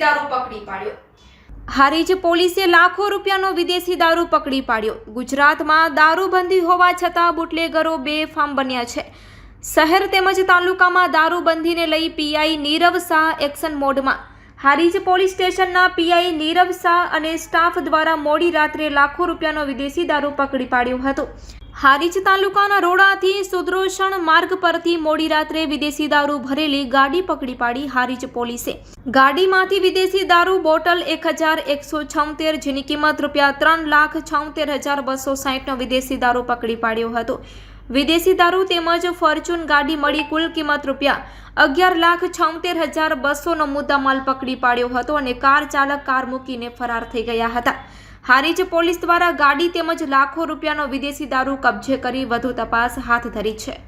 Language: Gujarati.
દારૂ હારીજ પોલીસે લાખો રૂપિયાનો વિદેશી દારૂ પકડી પાડ્યો. ગુજરાતમાં દારૂબંધી હોવા છતાં બુટલેગરો બેફામ બન્યા છે. શહેર તેમજ તાલુકામાં દારૂબંધીને લઈ પીઆઈ નીરવ શાહ એક્શન મોડમાં. હારીજ પોલીસ સ્ટેશનના પીઆઈ નીરવ શાહ અને સ્ટાફ દ્વારા મોડી રાત્રે લાખો રૂપિયાનો વિદેશી દારૂ પકડી પાડ્યો હતો. હારીજ તાલુકાના રોડાથી સુદ્રોષણ માર્ગ પરથી મોડી રાત્રે વિદેશી દારૂ ભરેલી ગાડી પકડી પાડી હારીજ પોલીસે. ગાડીમાંથી વિદેશી દારૂ બોટલ એક હજાર એકસો છોતેર, જેની કિંમત રૂપિયા ત્રણ લાખ છોતેર હજાર બસો સાહીઠનો વિદેશી દારૂ પકડી પાડ્યો હતો. વિદેશી દારૂ તેમજ ફોર્ચ્યુન ગાડી મળી કુલ કિંમત રૂપિયા અગિયાર લાખ છોતેર હજાર બસોનો મુદ્દામાલ પકડી પાડ્યો હતો અને કાર ચાલક કાર મૂકીને ફરાર થઈ ગયા હતા. હારીજ પોલીસ દ્વારા ગાડી તેમજ લાખો રૂપિયાનો વિદેશી દારૂ કબજે કરી વધુ તપાસ હાથ ધરી છે.